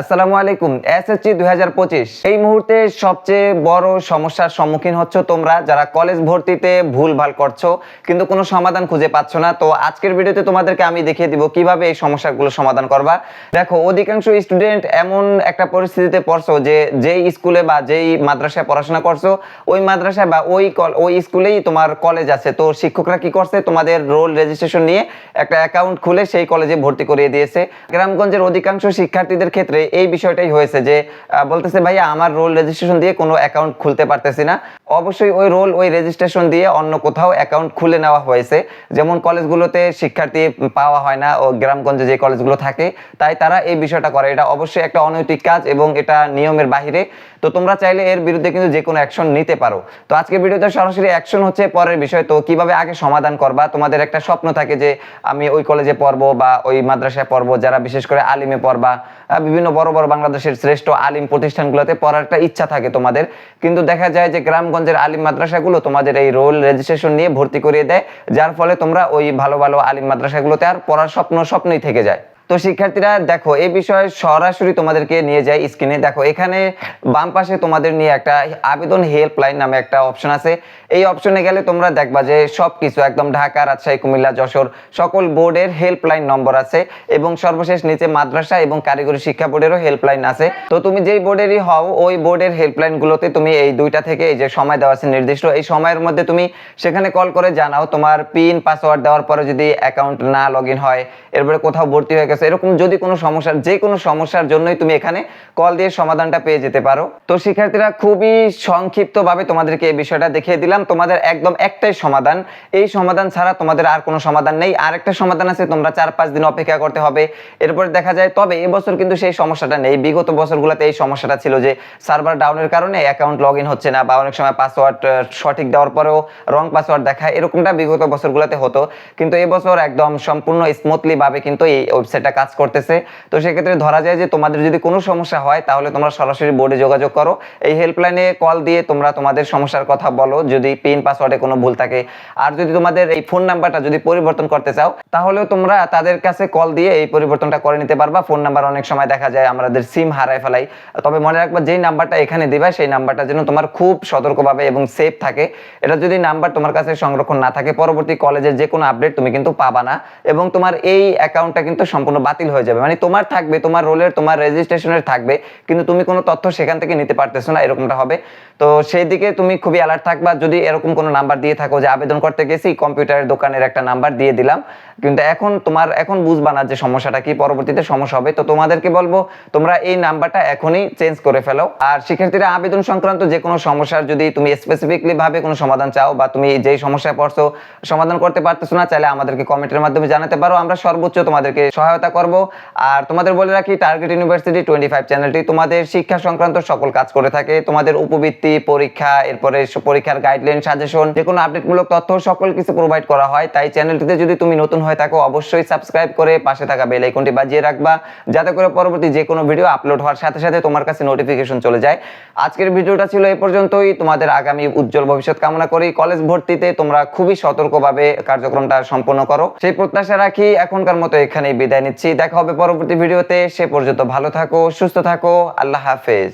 আসসালামু আলাইকুম, এসএসসি দুই হাজার পঁচিশ। এই মুহূর্তে সবচেয়ে বড় সমস্যার সম্মুখীন হচ্ছ তোমরা যারা কলেজ ভর্তিতে ভুল ভালো করছ, কিন্তু কোনো সমাধান খুঁজে পাচ্ছ না। তো আজকের ভিডিওতে তোমাদেরকে আমি দেখিয়ে দিব কীভাবে এই সমস্যাগুলো সমাধান করবা। দেখো, অধিকাংশ স্টুডেন্ট এমন একটা পরিস্থিতিতে পড়ছো যে যেই স্কুলে বা যেই মাদ্রাসায় পড়াশোনা করছ, ওই মাদ্রাসায় বা ওই ওই স্কুলেই তোমার কলেজ আছে। তো শিক্ষকরা কি করছে? তোমাদের রোল রেজিস্ট্রেশন নিয়ে একটা অ্যাকাউন্ট খুলে সেই কলেজে ভর্তি করিয়ে দিয়েছে। গ্রামগঞ্জের অধিকাংশ শিক্ষার্থীদের ক্ষেত্রে এই বিষয়টাই হয়েছে যে বলতেছে, ভাইয়া, আমার রোল রেজিস্ট্রেশন দিয়ে কোনো অ্যাকাউন্ট খুলতে পারতেছি না। অবশ্যই ওই রোল ওই রেজিস্ট্রেশন দিয়ে অন্য কোথাও অ্যাকাউন্ট খুলে নেওয়া হয়েছে। যেমন কলেজগুলোতে শিক্ষার্থী পাওয়া হয় না ও গ্রামগঞ্জে যে কলেজগুলো থাকে, তাই তারা এই বিষয়টা করে। এটা অবশ্যই একটা অনৈতিক কাজ এবং এটা নিয়মের বাহিরে। তো তোমরা চাইলে এর বিরুদ্ধে কিন্তু যে কোনো অ্যাকশন নিতে পারো। তো আজকে ভিডিওতে সরাসরি অ্যাকশন হচ্ছে পরের বিষয়। তো কীভাবে আগে সমাধান করবা? তোমাদের একটা স্বপ্ন থাকে যে, আমি ওই কলেজে পড়ব বা ওই মাদ্রাসায় পড়ব, যারা বিশেষ করে আলিমে পড়বা বিভিন্ন বড় বড় বাংলাদেশের শ্রেষ্ঠ আলিম প্রতিষ্ঠানগুলোতে পড়ার একটা ইচ্ছা থাকে তোমাদের। কিন্তু দেখা যায় যে গ্রামগঞ্জের আলিম মাদ্রাসাগুলো তোমাদের এই রোল রেজিস্ট্রেশন নিয়ে ভর্তি করিয়ে দেয়, যার ফলে তোমরা ওই ভালো ভালো আলিম মাদ্রাসাগুলোতে আর পড়ার স্বপ্ন স্বপ্নই থেকে যায়। তো শিক্ষার্থীরা, দেখো, এই বিষয়ে সরাসরি তোমাদেরকে নিয়ে যাই স্ক্রিনে। দেখো, এখানে বাম পাশে তোমাদের নিয়ে একটা আবেদন হেল্পলাইন নামে একটা অপশন আছে। এই অপশনে গেলে তোমরা দেখবা যে সব কিছু একদম ঢাকা, রাজশাহী, কুমিল্লা, যশোর, সকল বোর্ডের হেল্পলাইন নম্বর আছে এবং সর্বশেষ নিচে মাদ্রাসা এবং কারিগরি শিক্ষা বোর্ডেরও হেল্পলাইন আছে। তো তুমি যেই বোর্ডেরই হও, ওই বোর্ডের হেল্পলাইন গুলোতে তুমি এই দুইটা থেকে এই যে সময় দেওয়া আছে নির্দিষ্ট, এই সময়ের মধ্যে তুমি সেখানে কল করে জানাও তোমার পিন পাসওয়ার্ড দেওয়ার পরে যদি অ্যাকাউন্ট না লগ হয়, এরপরে কোথাও ভর্তি হয়ে গেছে এরকম যদি কোনো সমস্যার যে কোনো সমস্যার জন্যই তুমি এখানে কল দিয়ে সমাধানটা পেয়ে যেতে পারো। তো শিক্ষার্থীরা খুবই সংক্ষিপ্তভাবে তোমাদেরকে এই বিষয়টা দেখিয়ে দিলাম। তোমাদের একদম একটাই সমাধান। এই সমাধান ছাড়া তোমাদের আর কোনো সমাধান নেই। আর একটা সমাধান আছে, তোমরা চার পাঁচ দিন অপেক্ষা করতে হবে। এরপর দেখা যায়, তবে এবছর কিন্তু সেই সমস্যাটা নেই। বিগত বছরগুলোতে এই সমস্যাটা ছিল যে সার্ভার ডাউনের কারণে অ্যাকাউন্ট লগ ইন হচ্ছে না বা অনেক সময় পাসওয়ার্ড সঠিক দেওয়ার পরেও রং পাসওয়ার্ড দেখায় এরকমটা বিগত বছরগুলোতে হতো। কিন্তু এবছর একদম সম্পূর্ণ স্মুথলি ভাবে কিন্তু এই ওয়েবসাইটটা কাজ করতেছে। তো সেক্ষেত্রে ধরা যায় যে তোমাদের যদি কোনো সমস্যা হয়, তাহলে তোমরা সরাসরি বোর্ডে যোগাযোগ করো। এই হেল্পলাইনে কল দিয়ে তোমরা তোমাদের সমস্যার কথা বলো, যদি পিন পাসওয়ার্ডে কোনো ভুল থাকে। আর যদি তোমাদের এই ফোন নাম্বারটা যদি পরিবর্তন করতে চাও, তাহলেও তোমরা তাদের কাছে কল দিয়ে এই পরিবর্তনটা করে নিতে পারবা। ফোন নাম্বার অনেক সময় দেখা যায় আমাদের সিম হারায় ফেলাই। তবে মনে রাখবা, যেই নাম্বারটা এখানে দিবা, সেই নাম্বারটা যেন তোমার খুব সতর্কভাবে এবং সেফ থাকে। এটা যদি নাম্বার তোমার কাছে সংরক্ষণ না থাকে, পরবর্তী কলেজের যে কোনো আপডেট তুমি কিন্তু পাবা না। এবং তোমার এই অ্যাকাউন্টটা কিন্তু সম্পূর্ণ বাতিল হয়ে যাবে। মানে তোমার থাকবে, তোমার রোলের তোমার রেজিস্ট্রেশনের থাকবে, কিন্তু তুমি কোনো তথ্য সেখান থেকে নিতে পারতেছো না, এরকমটা হবে। তো সেই দিকে তুমি খুবই অ্যালার্ট থাকবা, যদি এরকম কোনো নাম্বার দিয়ে থাকো যে আবেদন করতে গেছি কম্পিউটারের দোকানের একটা নাম্বার দিয়ে দিলাম, কিন্তু এখন তোমার, এখন বুঝবা না যে সমস্যাটা কি, পরবর্তীতে সমস্যা হবে। তো তোমাদেরকে বলব, তোমরা এই নাম্বারটা এখনই চেঞ্জ করে ফেলো। আর শিক্ষার্থীরা আবেদন সংক্রান্ত যে কোনো সমস্যার যদি তুমি স্পেসিফিকলি ভাবে কোনো সমাধান চাও, বা তুমি যেই সমস্যায় পড়ছো, সমাধান করতে পারতেছো না, চাইলে আমাদেরকে কমেন্টের মাধ্যমে জানাতে পারো। আমরা সর্বোচ্চ তোমাদেরকে সহায়তা করব। আর তোমাদের বলে রাখি টার্গেট ইউনিভার্সিটি টোয়েন্টি ফাইভ চ্যানেলটি তোমাদের শিক্ষা সংক্রান্ত সকল কাজ করে থাকে। তোমাদের উপবৃত্তি, পরীক্ষা, এরপরে পরীক্ষার গাইডলাইন সাজেশন যে কোনো আপডেটমূলক তথ্য সকল কিছু প্রোভাইড করা হয়। তাই চ্যানেলটিতে যদি তুমি নতুন হয়ে থাকো, অবশ্যই সাবস্ক্রাইব করে পাশে থাকা বেল আইকনটি বাজিয়ে রাখবা। যাতে করে পরবর্তী যে কোনো ভিডিও আপলোড হওয়ার সাথে সাথে তোমার কাছে নোটিফিকেশন চলে যায়। আজকের ভিডিওটা ছিল এই পর্যন্তই। তোমাদের আগামী উজ্জ্বল ভবিষ্যৎ কামনা করি। কলেজ ভর্তিতে তোমরা খুবই সতর্কভাবে কার্যক্রমটা সম্পন্ন করো। সেই প্রত্যাশা রাখি। এখনকার মতো এখানেই বিদায় নিচ্ছি দেখা হবে পরবর্তী ভিডিওতে। সে পর্যন্ত ভালো থাকো সুস্থ থাকো আল্লাহ হাফেজ।